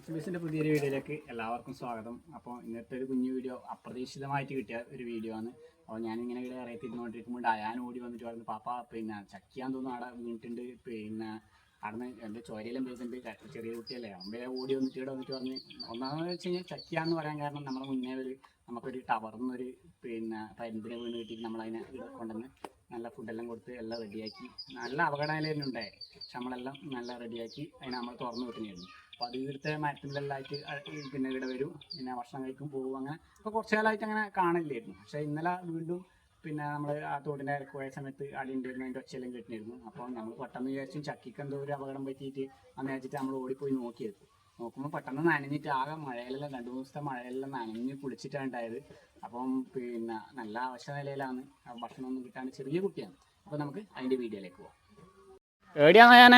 അക്ബീസിന്റെ പുതിയൊരു വീഡിയോയിലേക്ക് എല്ലാവർക്കും സ്വാഗതം. അപ്പോൾ ഇന്നത്തെ ഒരു കുഞ്ഞു വീഡിയോ അപ്രതീക്ഷിതമായിട്ട് കിട്ടിയ ഒരു വീഡിയോ ആണ്. അപ്പോൾ ഞാനിങ്ങനെ ഇവിടെ അറിയത്തിരുന്നോണ്ടിരിക്കുമ്പോൾ അയാൻ ഓടി വന്നിട്ട് പറഞ്ഞു പാപ്പ പിന്നെ ചക്കിയാൻ തോന്നുന്നു അവിടെ വീണിട്ടുണ്ട്. പിന്നെ അവിടുന്ന് എന്റെ ചോരയിലും പേരുന്നുണ്ട് ചെറിയ കുട്ടിയല്ലേ. അമ്പേ ഓടി വന്നിട്ട് ഇവിടെ വന്നിട്ട് പറഞ്ഞ് ഒന്നാമെന്ന് വെച്ച് കഴിഞ്ഞാൽ ചക്കിയാന്ന് പറയാൻ കാരണം നമ്മുടെ മുന്നേ ഒരു നമുക്കൊരു ടവർന്നൊരു പിന്നെ പരുന്തിനെ വീണ് കിട്ടിയിട്ട് നമ്മളതിനെ കൊണ്ടുവന്ന് നല്ല ഫുഡെല്ലാം കൊടുത്ത് എല്ലാം റെഡിയാക്കി നല്ല അപകടമായിരുന്നു ഉണ്ടായി. പക്ഷെ നമ്മളെല്ലാം നല്ല റെഡിയാക്കി അതിനെ നമ്മൾ തുറന്നു വിട്ടിനായിരുന്നു അപ്പോൾ അത് ഇവിടുത്തെ മരത്തിലെല്ലാമായിട്ട് പിന്നെ ഇവിടെ വരും. പിന്നെ ഭക്ഷണം കഴിക്കും പോകും അങ്ങനെ. ഇപ്പോൾ കുറച്ച് കാലമായിട്ട് അങ്ങനെ കാണില്ലായിരുന്നു പക്ഷേ ഇന്നലെ വീണ്ടും പിന്നെ നമ്മൾ ആ തോടിന്റെ ഇടയ്ക്ക് പോയ സമയത്ത് അടി ഉണ്ടായിരുന്നു. അതിന്റെ ഒച്ചയെല്ലാം കേട്ടിരുന്നു അപ്പോൾ നമ്മൾ പെട്ടെന്ന് വിചാരിച്ചു ചക്കിക്ക് എന്തോ ഒരു അപകടം പറ്റിയിട്ട് അന്ന് വെച്ചിട്ട് നമ്മൾ ഓടിപ്പോയി നോക്കിയത്. നോക്കുമ്പോൾ പെട്ടെന്ന് നനഞ്ഞിട്ട് ആകെ മഴയിലെല്ലാം രണ്ടു ദിവസത്തെ മഴയിലെല്ലാം നനഞ്ഞ് കുളിച്ചിട്ടാണ് ഉണ്ടായത്. അപ്പം പിന്നെ നല്ല അവശ നിലയിലാണ്. ഭക്ഷണം ഒന്നും കിട്ടാണ്ട് ചെറിയ കുട്ടിയാണ്. അപ്പൊ നമുക്ക് അതിന്റെ വീഡിയോയിലേക്ക് പോവാം. എവിടെയാണ് ഞാൻ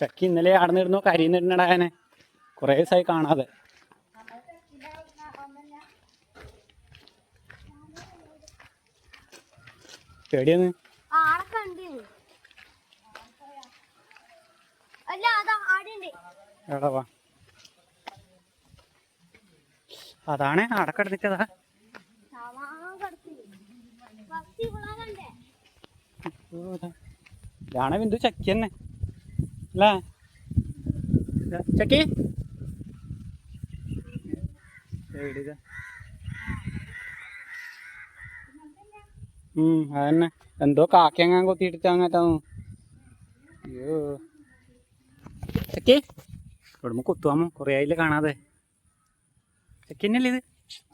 ചക്കി ഇന്നലെ ആടുന്നിരുന്നു നിന്നിടാനെ കുറേ ദിവസമായി കാണാതെ. പേടിയാന്ന് എടാ വാ. അതാണ് അടക്കടന്നിട്ടതാ ഇതാണ് ബിന്ദു ചക്കി തന്നെ. അല്ലേ? ചക്കി. എവിടെയാ അതന്നെ. എന്തോ കാക്കങ്ങാൻ കൊത്തിയിട്ട് അങ്ങാറ്റാന്നു അയ്യോ. ചക്കി. ഇവിടുമ്പോ കൊത്തുവാമോ? കൊറേ ആയില്ല കാണാതെ. ചെക്കന്നല്ലേ ഇത്?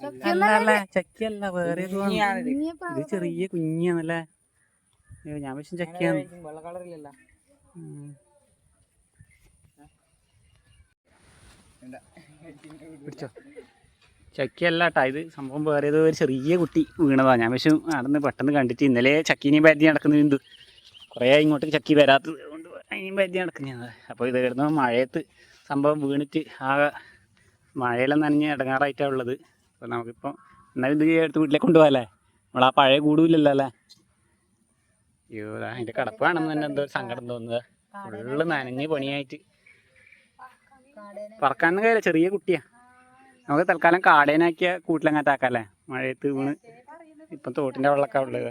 അല്ല അല്ല. ചക്കിയല്ല വേറെ ഇത്. ചെറിയ കുഞ്ഞാണല്ലേ അയ്യോ ഞാൻ പക്ഷെ ചക്കിയാണ്. പിടിച്ചോ. ചക്കിയല്ല കേട്ടാ ഇത് സംഭവം വേറെ ഏതോ ഒരു ചെറിയ കുട്ടി വീണതാണ് ഞാൻ പക്ഷെ നടന്ന് പെട്ടെന്ന് കണ്ടിട്ട് ഇന്നലെ ചക്കീനെയും പരിധി നടക്കുന്ന എന്ത്? കുറേ ഇങ്ങോട്ട് ചക്കി വരാത്തത് കൊണ്ട് അതിനെയും പരിധി നടക്കുന്നത് അപ്പോൾ ഇത് കിടന്ന മഴയത്ത് സംഭവം വീണിട്ട് ആ മഴയെല്ലാം നനഞ്ഞ് ഇടങ്ങാറായിട്ടാണ് ഉള്ളത്. അപ്പോൾ നമുക്കിപ്പോൾ എന്നാലും ഇത് എടുത്ത് വീട്ടിലേക്ക് കൊണ്ടുപോകാല്ലേ? നമ്മൾ ആ പഴയ കൂടുമില്ലല്ലോ അല്ലേ? അയ്യോ അതിന്റെ കിടപ്പ് കാണുമ്പോൾ തന്നെ എന്തോ സങ്കടം തോന്നുന്നത്. ഫുള്ള് നനഞ്ഞ് പണിയായിട്ട്. പറക്കാൻ കഴിയില്ല ചെറിയ കുട്ടിയാ. നമുക്ക് തൽക്കാലം കാടേനാക്കിയ കൂട്ടിലങ്ങാറ്റാക്കല്ലേ മഴയത്ത് വീണ് ഇപ്പം തോട്ടിന്റെ വെള്ളമൊക്കെ ഉള്ളത്.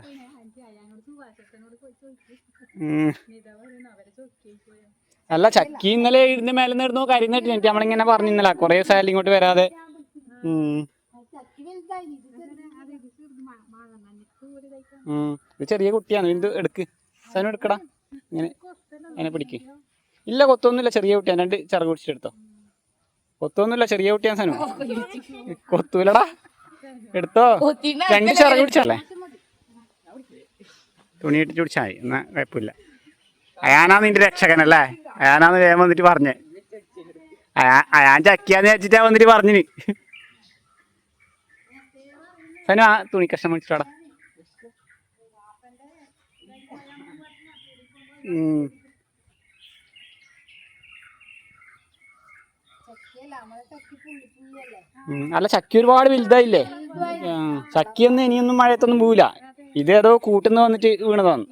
അല്ല ചക്കി ഇന്നലെ ഇരുന്ന് മേലെ നിന്നിരുന്നു കാര്യം നേട്ടി എനിക്ക് നമ്മളിങ്ങനെ പറഞ്ഞു ഇന്നലെ. കുറേ ദിവസമായാലും ഇങ്ങോട്ട് വരാതെ. ഇത് ചെറിയ കുട്ടിയാണ്. ഇത് എടുക്ക്. സാധനം എടുക്കടാ. ഇങ്ങനെ അതിനെ പിടിക്ക്. ഇല്ല കൊത്തൊന്നുമില്ല. ചെറിയ കുട്ടിയാണ്. രണ്ട് ചിറക് പിടിച്ചെടുത്തോ കൊത്തൊന്നുമില്ല ചെറിയ കുട്ടിയാൻ സാധനം കൊത്തൂലടാ. എടുത്തോ. രണ്ട് ചിറക് പിടിച്ചല്ലേ? തുണി ഇട്ടിട്ട് കുടിച്ചായി എന്നാ കുഴപ്പമില്ല. അയാനാ നിന്റെ രക്ഷകനല്ലേ? അയാനാന്ന് വേഗം വന്നിട്ട് പറഞ്ഞേ. അയാ അയാൻ ചക്കിയാന്ന് വെച്ചിട്ടാ വന്നിട്ട് പറഞ്ഞിന്. സനു ആ തുണി കഷ്ണം മേടിച്ചിട്ടാടാ ഉം. അല്ല ചക്കി ഒരുപാട് വലുതായില്ലേ? ചക്കിയൊന്നും ഇനിയൊന്നും മഴയത്തൊന്നും പോവില്ല. ഇത് ഏതോ കൂട്ടുന്ന വന്നിട്ട് വീണതാണ്.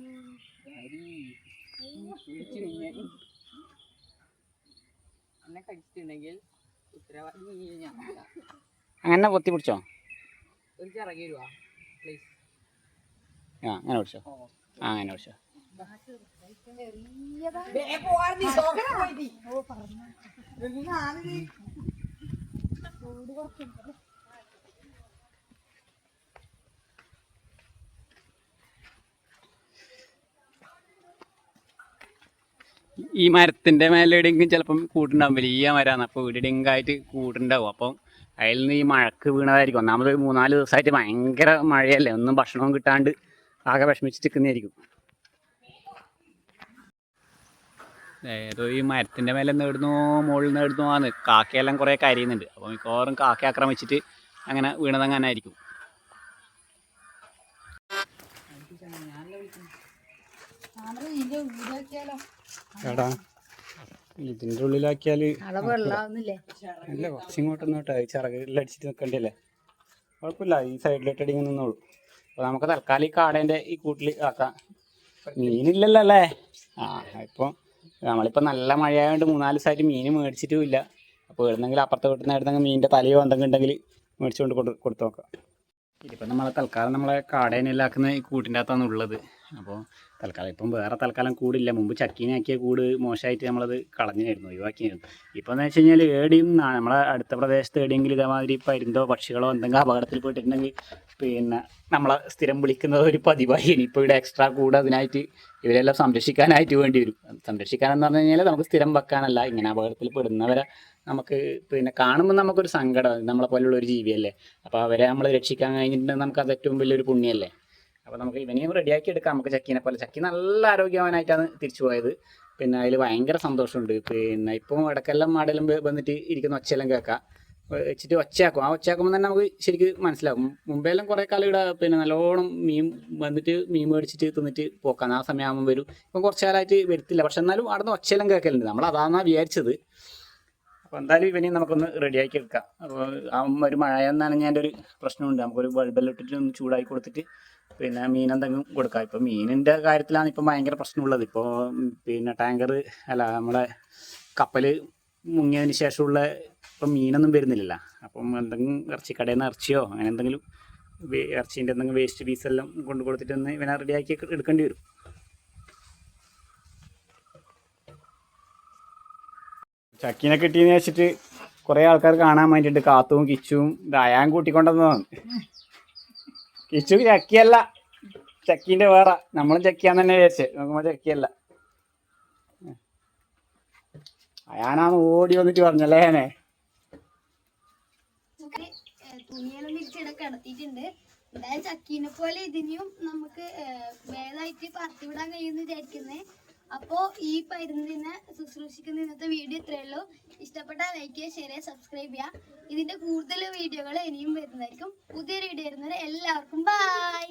അങ്ങനെ പൊത്തി പിടിച്ചോ? ആ അങ്ങനെ പിടിച്ചോ. ആ അങ്ങനെ പിടിച്ചോ. ഈ മരത്തിന്റെ മേലെ എവിടെയെങ്കിലും ചിലപ്പം കൂട്ടുണ്ടാവും. വലിയ മരമാണ് അപ്പോൾ എവിടെയെങ്കിലും ആയിട്ട് കൂട്ടുണ്ടാവും. അപ്പം അതിൽ നിന്ന് ഈ മഴക്ക് വീണതായിരിക്കും. ഒന്നാമത് മൂന്നാൽ ദിവസമായിട്ട് ഭയങ്കര മഴയല്ലേ? ഒന്നും ഭക്ഷണവും കിട്ടാണ്ട് ആകെ വിഷമിച്ചിട്ട് നിൽക്കുന്നതായിരിക്കും. ഏതോ ഈ മരത്തിന്റെ മേലെ നേടുന്നു മുകളിൽ നേടുന്നു ആണ് കാക്കയെല്ലാം കുറേ കരയുന്നുണ്ട്. അപ്പോൾ മിക്കവാറും കാക്ക ആക്രമിച്ചിട്ട് അങ്ങനെ വീണതങ്ങനെ ആയിരിക്കും എടാ ഇതിന്റെ ഉള്ളിലാക്കിയാൽ വെള്ളാവുന്നില്ലേ? അല്ല കുറച്ച് ഇങ്ങോട്ടൊന്നും കേട്ടോ ചിറകിലടിച്ചിട്ട് നിൽക്കണ്ടല്ലേ കുഴപ്പമില്ല ഈ സൈഡിലോട്ട് അടിങ്ങി നിന്നോളൂ. അപ്പോൾ നമുക്ക് തൽക്കാലം ഈ കാടേന്റെ ഈ കൂട്ടിൽ ആക്കാം. മീനില്ലല്ലോ അല്ലേ? ആ ഇപ്പൊ നമ്മളിപ്പോ നല്ല മഴയായതുകൊണ്ട് മൂന്നാൽ ദിവസമായിട്ട് മീൻ മേടിച്ചിട്ടും ഇല്ല. അപ്പോൾ എവിടുന്നെങ്കിലും അപ്പുറത്തെ വീട്ടിൽ നിന്ന് എവിടുന്നെങ്കിലും മീനിന്റെ തലയോ എന്തെങ്കിലും ഉണ്ടെങ്കിൽ മേടിച്ചുകൊണ്ട് കൊടു കൊടുത്തു നോക്കാം. ഇതിപ്പോൾ നമ്മളെ തൽക്കാലം നമ്മളെ കാടേനെല്ലാക്കുന്ന ഈ കൂട്ടിന്റെ അകത്താണ് ഉള്ളത് അപ്പോൾ തൽക്കാലം ഇപ്പം വേറെ തൽക്കാലം കൂടില്ല. മുമ്പ് ചക്കീനാക്കിയ കൂട് മോശമായിട്ട് നമ്മളത് കളഞ്ഞിരുന്നു ഒഴിവാക്കിയിരുന്നു. ഇപ്പോൾ എന്ന് വെച്ച് കഴിഞ്ഞാൽ ഏടിയും നമ്മളെ അടുത്ത പ്രദേശത്ത് എവിടെയെങ്കിലും ഇതേമാതിരി പരുന്തോ പക്ഷികളോ എന്തെങ്കിലും അപകടത്തിൽ പോയിട്ടുണ്ടെങ്കിൽ പിന്നെ നമ്മളെ സ്ഥിരം വിളിക്കുന്നത് ഒരു പതിവായി. ഇനിയിപ്പോൾ ഇവിടെ എക്സ്ട്രാ കൂട് അതിനായിട്ട് ഇവരെല്ലാം സംരക്ഷിക്കാനായിട്ട് വേണ്ടി വരും. സംരക്ഷിക്കാനെന്ന് പറഞ്ഞു കഴിഞ്ഞാൽ നമുക്ക് സ്ഥിരം വെക്കാനല്ല ഇങ്ങനെ അപകടത്തിൽ പെടുന്നവരെ നമുക്ക് പിന്നെ കാണുമ്പോൾ നമുക്കൊരു സങ്കടം. നമ്മളെ പോലുള്ള ഒരു ജീവിയല്ലേ. അപ്പോൾ അവരെ നമ്മൾ രക്ഷിക്കാൻ കഴിഞ്ഞിട്ടുണ്ടെങ്കിൽ നമുക്ക് അത് ഏറ്റവും വലിയൊരു പുണ്യമല്ലേ അപ്പോൾ നമുക്ക് ഇവനെയും റെഡിയാക്കി എടുക്കാം. നമുക്ക് ചക്കീനെ പോലെ. ചക്കി നല്ല ആരോഗ്യവാനായിട്ടാണ് തിരിച്ചു പോയത്. പിന്നെ അതിൽ ഭയങ്കര സന്തോഷമുണ്ട്. പിന്നെ ഇപ്പം ഇടക്കെല്ലാം മാടെല്ലാം വന്നിട്ട് ഇരിക്കുന്ന ഒച്ചയെല്ലാം കേൾക്കാം. വെച്ചിട്ട് ഒച്ചയാക്കും. ആ ഒച്ചയാക്കുമ്പോൾ തന്നെ നമുക്ക് ശരിക്കും മനസ്സിലാകും മുമ്പെല്ലാം കുറേ കാലം ഇവിടെ പിന്നെ നല്ലോണം മീൻ വന്നിട്ട് മീൻ മേടിച്ചിട്ട് തിന്നിട്ട് പോക്കാം ആ സമയമാകുമ്പോൾ വരും. ഇപ്പം കുറച്ച് കാലമായിട്ട് വരുത്തില്ല. പക്ഷെ എന്നാലും അവിടെ നിന്ന് ഒച്ചയെല്ലാം കേൾക്കലുണ്ട്. നമ്മൾ അതാണെന്നാണ് വിചാരിച്ചത്. അപ്പോൾ എന്തായാലും ഇവനെയും നമുക്കൊന്ന് റെഡിയാക്കി എടുക്കാം. അപ്പോൾ ആ ഒരു മഴ ഞാൻ ഒരു പ്രശ്നമുണ്ട്. നമുക്കൊരു ബൾബെല്ലാം ഇട്ടിട്ട് ഒന്ന് ചൂടാക്കി കൊടുത്തിട്ട് പിന്നെ മീൻ എന്തെങ്കിലും കൊടുക്കാം. ഇപ്പോൾ മീനിന്റെ കാര്യത്തിലാണ് ഇപ്പം ഭയങ്കര പ്രശ്നമുള്ളത്. ഇപ്പോൾ പിന്നെ ടാങ്കർ അല്ല നമ്മുടെ കപ്പൽ മുങ്ങിയതിന് ശേഷമുള്ള ഇപ്പം മീനൊന്നും വരുന്നില്ല അപ്പം എന്തെങ്കിലും ഇറച്ചി കടയിൽ നിന്ന് ഇറച്ചിയോ അങ്ങനെ എന്തെങ്കിലും ഇറച്ചീന്റെ എന്തെങ്കിലും വേസ്റ്റ് പീസെല്ലാം കൊണ്ട് കൊടുത്തിട്ട് ഒന്ന് ഇവനെ റെഡിയാക്കി എടുക്കേണ്ടി വരും. ചക്കീനെ കിട്ടിയെന്ന് വെച്ചിട്ട് കുറേ ആൾക്കാർ കാണാൻ വേണ്ടിയിട്ട് കാത്തും കിച്ചും ദയാൻ കൂട്ടിക്കൊണ്ടുവന്നതാണ്. കിച്ചു ചക്കിയല്ല. ചക്കിന്റെ വേറെ. നമ്മളും ചക്കിയാന്ന് തന്നെ വിചാരിച്ചേ. നോക്കുമ്പോ ചക്കിയല്ല. അയാനാണ് ഓടി വന്നിട്ട് പറഞ്ഞല്ലേ ഞാനേ ചക്കീനെ പോലെ ഇതിനെയും നമുക്ക് വേദമായിട്ട് പറത്തിവിടാൻ കഴിയുമെന്ന് വിചാരിക്കുന്നത് അപ്പോ ഈ പരുന്തിനെ ശുശ്രൂഷിക്കുന്ന ഇന്നത്തെ വീഡിയോ ഇത്രയേ ഉള്ളൂ. ഇഷ്ടപ്പെട്ടാൽ ലൈക്ക് ചെയ്യുക ഷെയർ ചെയ്യുക സബ്സ്ക്രൈബ് ചെയ്യുക. ഇതിന്റെ കൂടുതൽ വീഡിയോകൾ ഇനിയും വരുന്നതായിരിക്കും. പുതിയൊരു വീഡിയോ വരുന്നവരെ എല്ലാവർക്കും ബൈ